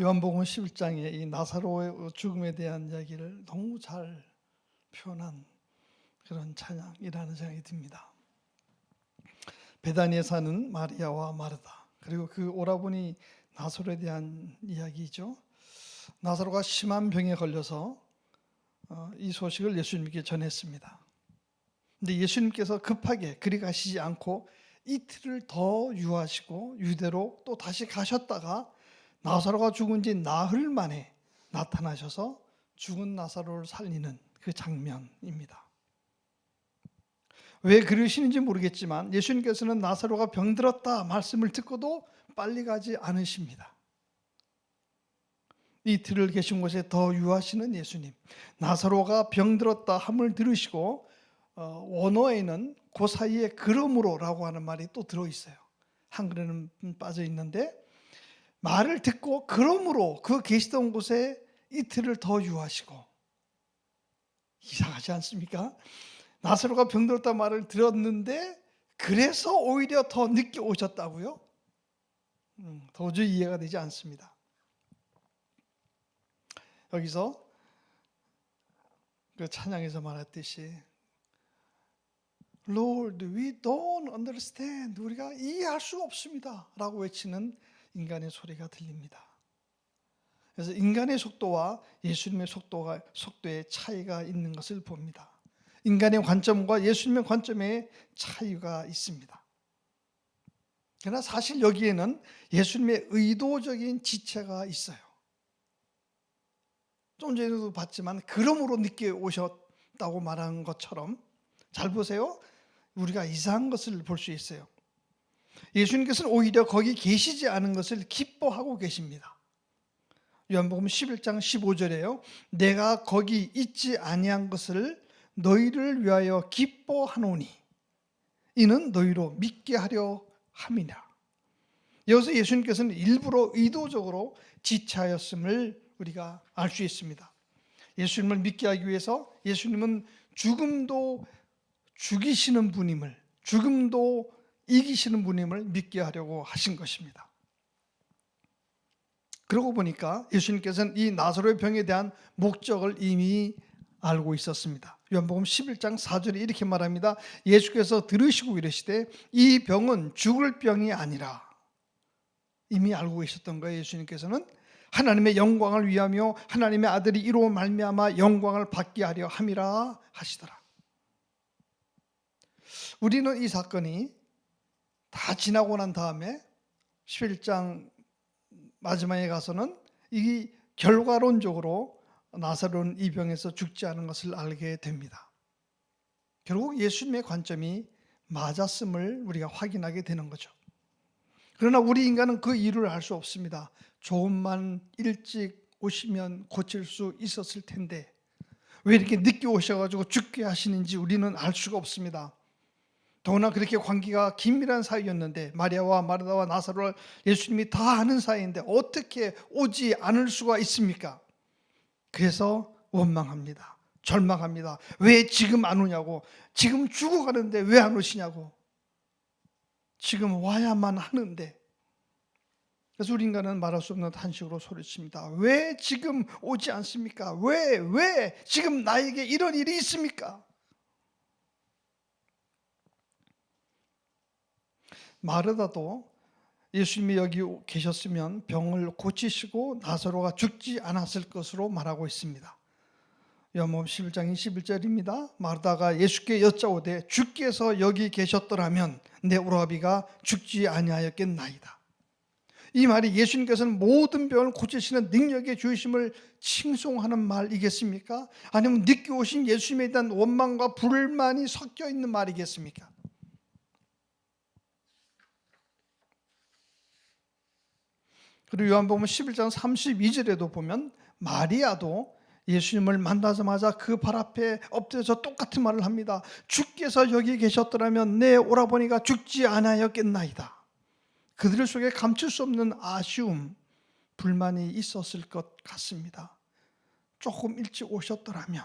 요한복음 11장에 이 나사로의 죽음에 대한 이야기를 너무 잘 표현한 그런 찬양이라는 생각이 듭니다. 베다니에 사는 마리아와 마르다 그리고 그 오라버니 나사로에 대한 이야기죠. 나사로가 심한 병에 걸려서 어, 이 소식을 예수님께 전했습니다. 근데 예수님께서 급하게 그리 가시지 않고 이틀을 더 유하시고 유대로 또 다시 가셨다가 나사로가 죽은 지 나흘 만에 나타나셔서 죽은 나사로를 살리는 그 장면입니다. 왜 그러시는지 모르겠지만 예수님께서는 나사로가 병들었다 말씀을 듣고도 빨리 가지 않으십니다. 이틀을 계신 곳에 더 유하시는 예수님. 나사로가 병들었다 함을 들으시고 어, 원어에는 그 사이에 그러므로라고 하는 말이 또 들어 있어요. 한글에는 빠져 있는데 말을 듣고 그러므로 그 계시던 곳에 이틀을 더 유하시고 이상하지 않습니까? 나사로가 병들었다 말을 들었는데 그래서 오히려 더 늦게 오셨다고요? 음, 도저히 이해가 되지 않습니다. 여기서 그 찬양에서 말했듯이 Lord, we don't understand. 우리가 이해할 수 없습니다.라고 외치는 인간의 소리가 들립니다. 그래서 인간의 속도와 예수님의 속도가 속도의 차이가 있는 것을 봅니다. 인간의 관점과 예수님의 관점의 차이가 있습니다. 그러나 사실 여기에는 예수님의 의도적인 지체가 있어요. 좀 전에도 봤지만 그러므로 늦게 오셨다고 말한 것처럼 잘 보세요. 우리가 이상한 것을 볼 수 있어요. 예수님께서는 오히려 거기 계시지 않은 것을 기뻐하고 계십니다. 요한복음 11장 15절에요. 내가 거기 있지 아니한 것을 너희를 위하여 기뻐하노니 이는 너희로 믿게 하려 함이라. 여기서 예수님께서는 일부러 의도적으로 지체하였음을 우리가 알 수 있습니다. 예수님을 믿게 하기 위해서 예수님은 죽음도 죽이시는 분임을 죽음도 이기시는 분임을 믿게 하려고 하신 것입니다. 그러고 보니까 예수님께서는 이 나사로의 병에 대한 목적을 이미 알고 있었습니다. 요한복음 11장 4절에 이렇게 말합니다. 예수께서 들으시고 이르시되 이 병은 죽을 병이 아니라 이미 알고 계셨던 거예요. 예수님께서는 하나님의 영광을 위하며 하나님의 아들이 이로 말미암아 영광을 받게 하려 함이라 하시더라. 우리는 이 사건이 다 지나고 난 다음에 11장 마지막에 가서는 이 결과론적으로 나사로는 이 병에서 죽지 않은 것을 알게 됩니다. 결국 예수님의 관점이 맞았음을 우리가 확인하게 되는 거죠. 그러나 우리 인간은 그 이유를 알 수 없습니다. 조금만 일찍 오시면 고칠 수 있었을 텐데 왜 이렇게 늦게 오셔가지고 죽게 하시는지 우리는 알 수가 없습니다. 더구나 그렇게 관계가 긴밀한 사이였는데 마리아와 마르다와 나사로를 예수님이 다 아는 사이인데 어떻게 오지 않을 수가 있습니까? 그래서 원망합니다. 절망합니다. 왜 지금 안 오냐고. 지금 죽어가는데 왜 안 오시냐고. 지금 와야만 하는데. 그래서 우리 인간은 말할 수 없는 탄식으로 소리칩니다. 왜 지금 오지 않습니까? 왜, 왜 지금 나에게 이런 일이 있습니까? 마르다도 예수님이 여기 계셨으면 병을 고치시고 나사로가 죽지 않았을 것으로 말하고 있습니다. 요한복음 11장 21절입니다. 마르다가 예수께 여짜오되 주께서 여기 계셨더라면 내 오라비가 죽지 아니하였겠나이다. 이 말이 예수님께서는 모든 병을 고치시는 능력의 주심을 칭송하는 말이겠습니까? 아니면 늦게 오신 예수님에 대한 원망과 불만이 섞여 있는 말이겠습니까? 그리고 요한복음 11장 32절에도 보면 마리아도 예수님을 만나자마자 그 발 앞에 엎드려서 똑같은 말을 합니다. 주께서 여기 계셨더라면 내 오라버니가 죽지 않았겠나이다. 그들 속에 감출 수 없는 아쉬움, 불만이 있었을 것 같습니다. 조금 일찍 오셨더라면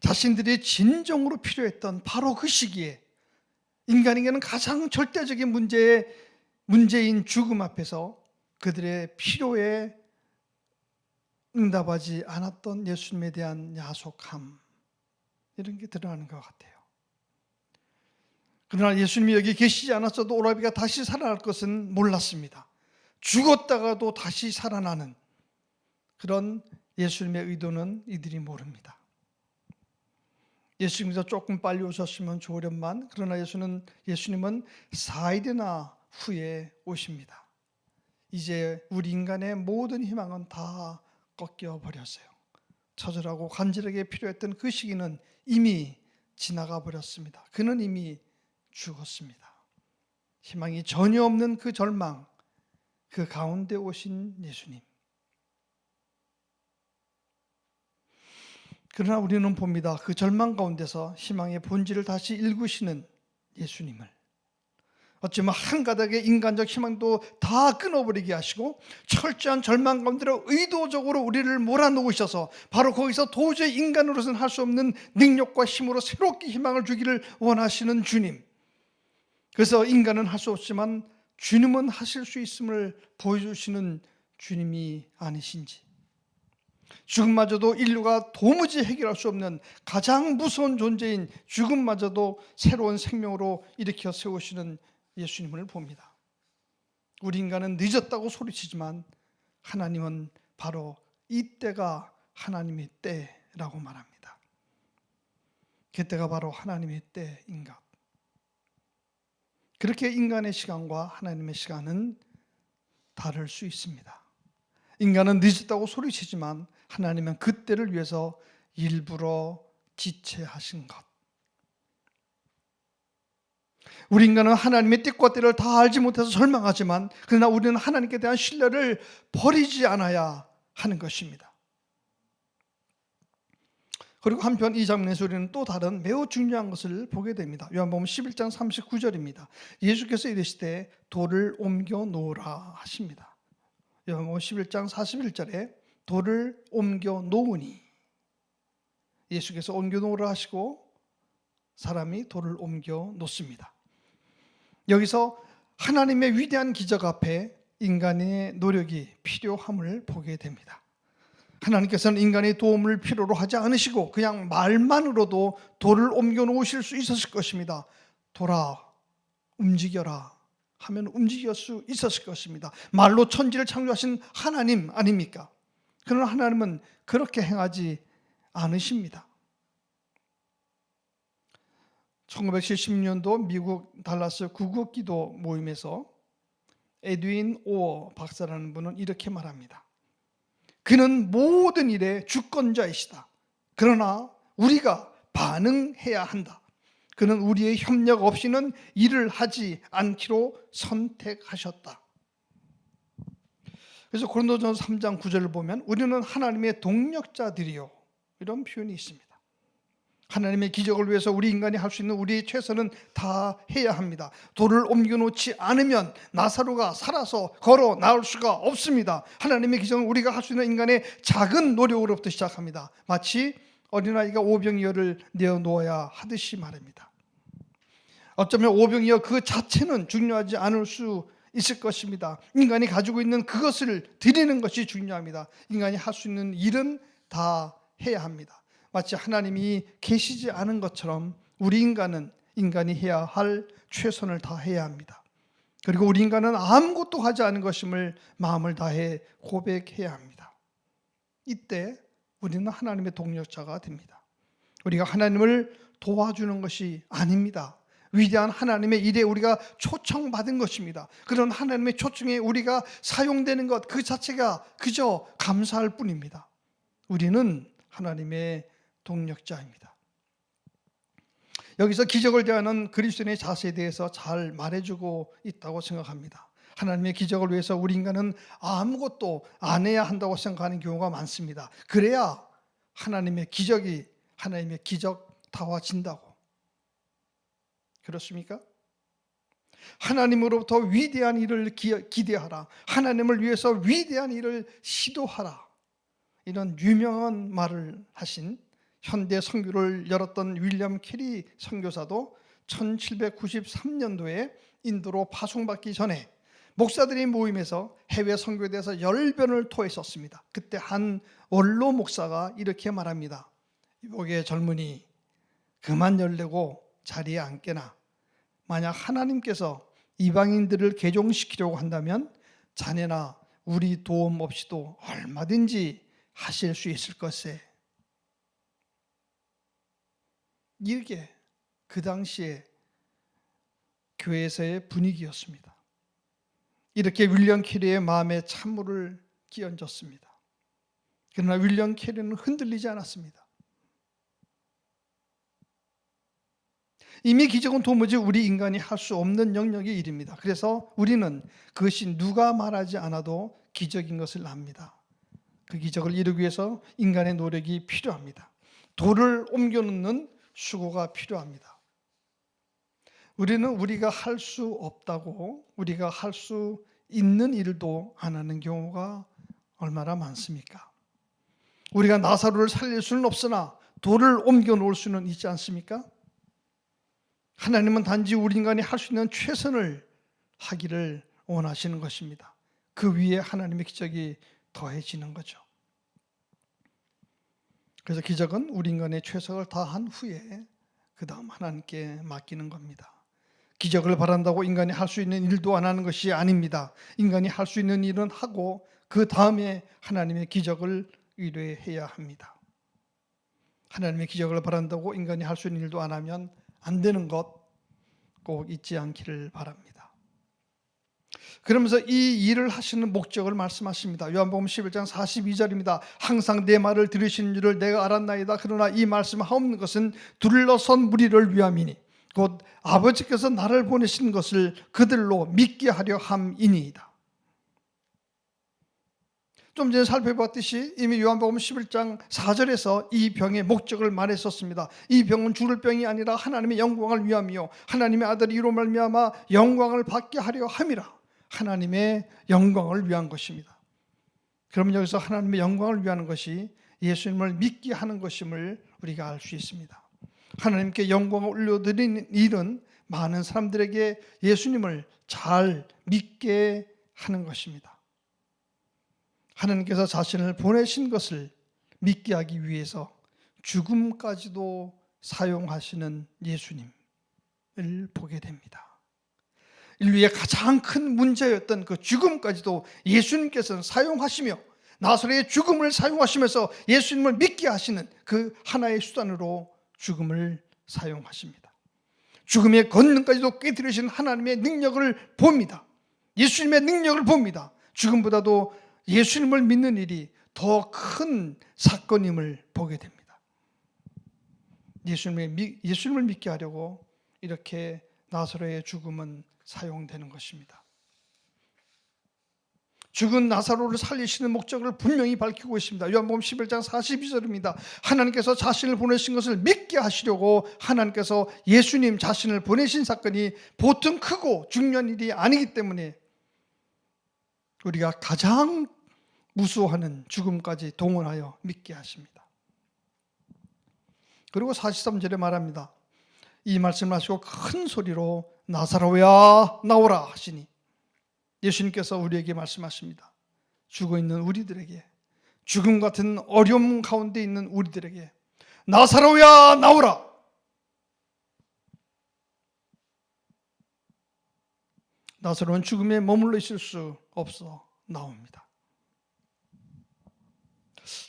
자신들이 진정으로 필요했던 바로 그 시기에 인간에게는 가장 절대적인 문제에 문제인 죽음 앞에서 그들의 필요에 응답하지 않았던 예수님에 대한 야속함 이런 게 드러나는 것 같아요. 그러나 예수님이 여기 계시지 않았어도 오라비가 다시 살아날 것은 몰랐습니다. 죽었다가도 다시 살아나는 그런 예수님의 의도는 이들이 모릅니다. 예수님께서 조금 빨리 오셨으면 좋으련만 그러나 예수는 예수님은 사일이나 후에 오십니다. 이제 우리 인간의 모든 희망은 다 꺾여 버렸어요. 처절하고 간절하게 필요했던 그 시기는 이미 지나가 버렸습니다. 그는 이미 죽었습니다. 희망이 전혀 없는 그 절망, 그 가운데 오신 예수님. 그러나 우리는 봅니다. 그 절망 가운데서 희망의 본질을 다시 일구시는 예수님을. 어쩌면 한 가닥의 인간적 희망도 다 끊어버리게 하시고 철저한 절망 가운데로 의도적으로 우리를 몰아넣으셔서 바로 거기서 도저히 인간으로서는 할 수 없는 능력과 힘으로 새롭게 희망을 주기를 원하시는 주님. 그래서 인간은 할 수 없지만 주님은 하실 수 있음을 보여주시는 주님이 아니신지. 죽음마저도 인류가 도무지 해결할 수 없는 가장 무서운 존재인 죽음마저도 새로운 생명으로 일으켜 세우시는 예수님을 봅니다. 우리 인간은 늦었다고 소리치지만 하나님은 바로 이 때가 하나님의 때라고 말합니다. 그때가 바로 하나님의 때인 것. 그렇게 인간의 시간과 하나님의 시간은 다를 수 있습니다. 인간은 늦었다고 소리치지만 하나님은 그때를 위해서 일부러 지체하신 것. 우리 인간은 하나님의 뜻과 때를 다 알지 못해서 절망하지만 그러나 우리는 하나님께 대한 신뢰를 버리지 않아야 하는 것입니다. 그리고 한편 이 장면에서 우리는 또 다른 매우 중요한 것을 보게 됩니다. 요한복음 11장 39절입니다. 예수께서 이르시되 돌을 옮겨 놓으라 하십니다. 요한복음 11장 41절에 돌을 옮겨 놓으니 예수께서 옮겨 놓으라 하시고 사람이 돌을 옮겨 놓습니다. 여기서 하나님의 위대한 기적 앞에 인간의 노력이 필요함을 보게 됩니다. 하나님께서는 인간의 도움을 필요로 하지 않으시고 그냥 말만으로도 돌을 옮겨 놓으실 수 있었을 것입니다. 돌아 움직여라 하면 움직일 수 있었을 것입니다. 말로 천지를 창조하신 하나님 아닙니까? 그러나 하나님은 그렇게 행하지 않으십니다. 1970년도 미국 달라스 구국기도 모임에서 에드윈 오어 박사라는 분은 이렇게 말합니다. 그는 모든 일의 주권자이시다. 그러나 우리가 반응해야 한다. 그는 우리의 협력 없이는 일을 하지 않기로 선택하셨다. 그래서 고린도전서 3장 9절을 보면 우리는 하나님의 동력자들이요 이런 표현이 있습니다. 하나님의 기적을 위해서 우리 인간이 할 수 있는 우리의 최선은 다 해야 합니다. 돌을 옮겨 놓지 않으면 나사로가 살아서 걸어 나올 수가 없습니다. 하나님의 기적은 우리가 할 수 있는 인간의 작은 노력으로부터 시작합니다. 마치 어린아이가 오병이어를 내어 놓아야 하듯이 말입니다. 어쩌면 오병이어 그 자체는 중요하지 않을 수 있을 것입니다. 인간이 가지고 있는 그것을 드리는 것이 중요합니다. 인간이 할 수 있는 일은 다 해야 합니다. 마치 하나님이 계시지 않은 것처럼 우리 인간은 인간이 해야 할 최선을 다해야 합니다. 그리고 우리 인간은 아무것도 하지 않은 것임을 마음을 다해 고백해야 합니다. 이때 우리는 하나님의 동력자가 됩니다. 우리가 하나님을 도와주는 것이 아닙니다. 위대한 하나님의 일에 우리가 초청받은 것입니다. 그런 하나님의 초청에 우리가 사용되는 것 그 자체가 그저 감사할 뿐입니다. 우리는 하나님의 동력자입니다. 여기서 기적을 대하는 그리스도인의 자세에 대해서 잘 말해주고 있다고 생각합니다. 하나님의 기적을 위해서 우리 인간은 아무것도 안 해야 한다고 생각하는 경우가 많습니다. 그래야 하나님의 기적이 하나님의 기적다워진다고. 그렇습니까? 하나님으로부터 위대한 일을 기대하라. 하나님을 위해서 위대한 일을 시도하라. 이런 유명한 말을 하신 현대 선교를 열었던 윌리엄 캐리 선교사도 1793년도에 인도로 파송받기 전에 목사들이 모임에서 해외 선교에 대해서 열변을 토했었습니다. 그때 한 원로 목사가 이렇게 말합니다. 이복의 젊은이 그만 열내고 자리에 앉게나 만약 하나님께서 이방인들을 개종시키려고 한다면 자네나 우리 도움 없이도 얼마든지 하실 수 있을 것에 이게 그 당시에 교회에서의 분위기였습니다. 이렇게 윌리엄 캐리의 마음에 찬물을 끼얹었습니다. 그러나 윌리엄 캐리는 흔들리지 않았습니다. 이미 기적은 도무지 우리 인간이 할 수 없는 영역의 일입니다. 그래서 우리는 그것이 누가 말하지 않아도 기적인 것을 압니다. 그 기적을 이루기 위해서 인간의 노력이 필요합니다. 돌을 옮겨놓는 수고가 필요합니다. 우리는 우리가 할 수 없다고 우리가 할 수 있는 일도 안 하는 경우가 얼마나 많습니까? 우리가 나사로를 살릴 수는 없으나 돌을 옮겨 놓을 수는 있지 않습니까? 하나님은 단지 우리 인간이 할 수 있는 최선을 하기를 원하시는 것입니다. 그 위에 하나님의 기적이 더해지는 거죠. 그래서 기적은 우리 인간의 최선을 다한 후에 그 다음 하나님께 맡기는 겁니다. 기적을 바란다고 인간이 할 수 있는 일도 안 하는 것이 아닙니다. 인간이 할 수 있는 일은 하고 그 다음에 하나님의 기적을 의뢰해야 합니다. 하나님의 기적을 바란다고 인간이 할 수 있는 일도 안 하면 안 되는 것 꼭 잊지 않기를 바랍니다. 그러면서 이 일을 하시는 목적을 말씀하십니다. 요한복음 11장 42절입니다. 항상 내 말을 들으시는 줄을 내가 알았나이다. 그러나 이 말씀 하옵는 것은 둘러선 무리를 위함이니 곧 아버지께서 나를 보내신 것을 그들로 믿게 하려 함이니이다. 좀 전에 살펴봤듯이 이미 요한복음 11장 4절에서 이 병의 목적을 말했었습니다. 이 병은 죽을 병이 아니라 하나님의 영광을 위함이요 하나님의 아들 이로 말미암아 영광을 받게 하려 함이라. 하나님의 영광을 위한 것입니다. 그러면 여기서 하나님의 영광을 위하는 것이 예수님을 믿게 하는 것임을 우리가 알 수 있습니다. 하나님께 영광을 올려드리는 일은 많은 사람들에게 예수님을 잘 믿게 하는 것입니다. 하나님께서 자신을 보내신 것을 믿게 하기 위해서 죽음까지도 사용하시는 예수님을 보게 됩니다. 인류의 가장 큰 문제였던 그 죽음까지도 예수님께서는 사용하시며 나사로의 죽음을 사용하시면서 예수님을 믿게 하시는 그 하나의 수단으로 죽음을 사용하십니다. 죽음의 권능까지도 깨뜨리신 하나님의 능력을 봅니다. 예수님의 능력을 봅니다. 죽음보다도 예수님을 믿는 일이 더 큰 사건임을 보게 됩니다. 예수님을, 예수님을 믿게 하려고 이렇게 나사로의 죽음은 사용되는 것입니다. 죽은 나사로를 살리시는 목적을 분명히 밝히고 있습니다. 요한복음 11장 42절입니다. 하나님께서 자신을 보내신 것을 믿게 하시려고 하나님께서 예수님 자신을 보내신 사건이 보통 크고 중요한 일이 아니기 때문에 우리가 가장 무수하는 죽음까지 동원하여 믿게 하십니다. 그리고 43절에 말합니다. 이 말씀을 하시고 큰 소리로 나사로야 나오라 하시니 예수님께서 우리에게 말씀하십니다. 죽어 있는 우리들에게 죽음 같은 어려움 가운데 있는 우리들에게 나사로야 나오라. 나사로는 죽음에 머물러 있을 수 없어 나옵니다.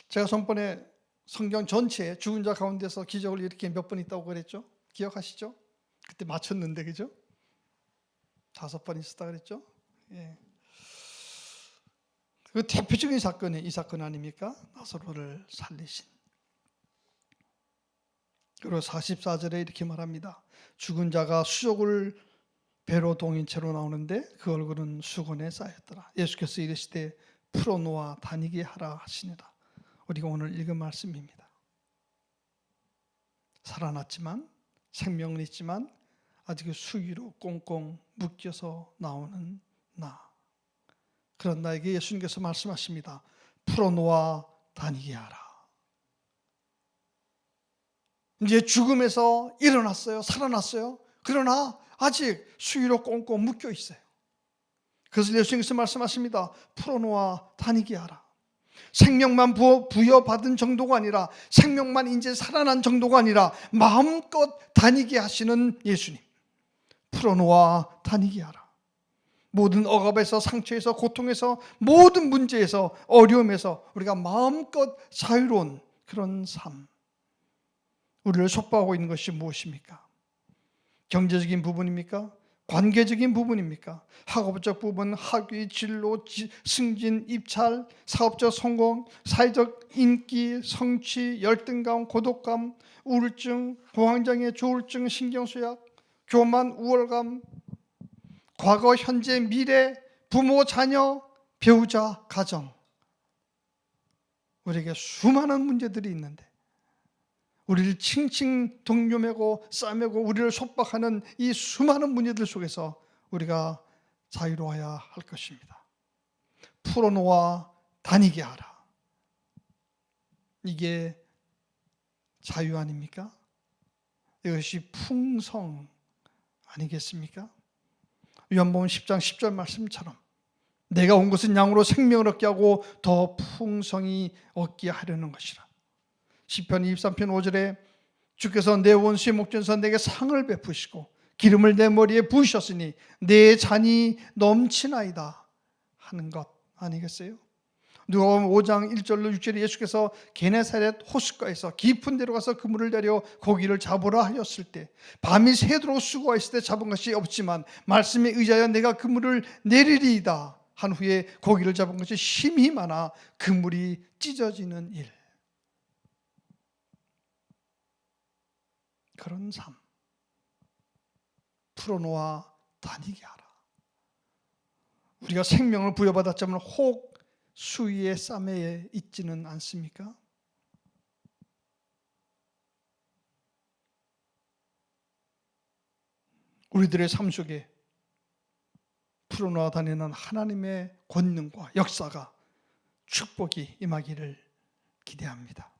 제가 전번에 성경 전체에 죽은 자 가운데서 기적을 이렇게 몇 번 있다고 그랬죠? 기억하시죠? 그때 맞췄는데 그죠? 다섯 번 있었다 그랬죠? 예. 그 대표적인 사건이 이 사건 아닙니까? 나사로를 살리신. 그리고 44절에 이렇게 말합니다. 죽은 자가 수족을 배로 동인 채로 나오는데 그 얼굴은 수건에 쌓였더라. 예수께서 이르시되 풀어놓아 다니게 하라 하시니라. 우리가 오늘 읽은 말씀입니다. 살아났지만 생명은 있지만 아직 수위로 꽁꽁 묶여서 나오는 나. 그런 나에게 예수님께서 말씀하십니다. 풀어놓아 다니게 하라. 이제 죽음에서 일어났어요. 살아났어요. 그러나 아직 수위로 꽁꽁 묶여 있어요. 그래서 예수님께서 말씀하십니다. 풀어놓아 다니게 하라. 생명만 부여받은 정도가 아니라 생명만 이제 살아난 정도가 아니라 마음껏 다니게 하시는 예수님. 풀어놓아 다니게 하라. 모든 억압에서 상처에서 고통에서 모든 문제에서 어려움에서 우리가 마음껏 자유로운 그런 삶. 우리를 속박하고 있는 것이 무엇입니까? 경제적인 부분입니까? 관계적인 부분입니까? 학업적 부분, 학위, 진로, 지- 승진, 입찰, 사업적 성공, 사회적 인기, 성취, 열등감, 고독감, 우울증, 공황장애, 조울증, 신경쇠약, 교만, 우월감, 과거, 현재, 미래, 부모, 자녀, 배우자, 가정. 우리에게 수많은 문제들이 있는데 우리를 칭칭 동요매고 싸매고 우리를 속박하는 이 수많은 문제들 속에서 우리가 자유로워야 할 것입니다. 풀어놓아 다니게 하라. 이게 자유 아닙니까? 이것이 풍성 아니겠습니까? 요한복음 10장 10절 말씀처럼 내가 온 것은 양으로 생명을 얻게 하고 더 풍성히 얻게 하려는 것이라. 시편 23편 5절에 주께서 내 원수의 목전에서 내게 상을 베푸시고 기름을 내 머리에 부으셨으니 내 잔이 넘치나이다 하는 것 아니겠어요? 누가복음 5장 1절로 6절에 예수께서 게네사렛 호숫가에서 깊은 데로 가서 그물을 내려 고기를 잡으라 하였을 때 밤이 새도록 수고하였을 때 잡은 것이 없지만 말씀에 의하여 내가 그물을 내리리이다 한 후에 고기를 잡은 것이 힘이 많아 그물이 찢어지는 일. 그런 삶. 풀어놓아 다니게 하라. 우리가 생명을 부여받았자면 혹 수위의 쌈에 있지는 않습니까? 우리들의 삶 속에 풀어놓아 다니는 하나님의 권능과 역사가 축복이 임하기를 기대합니다.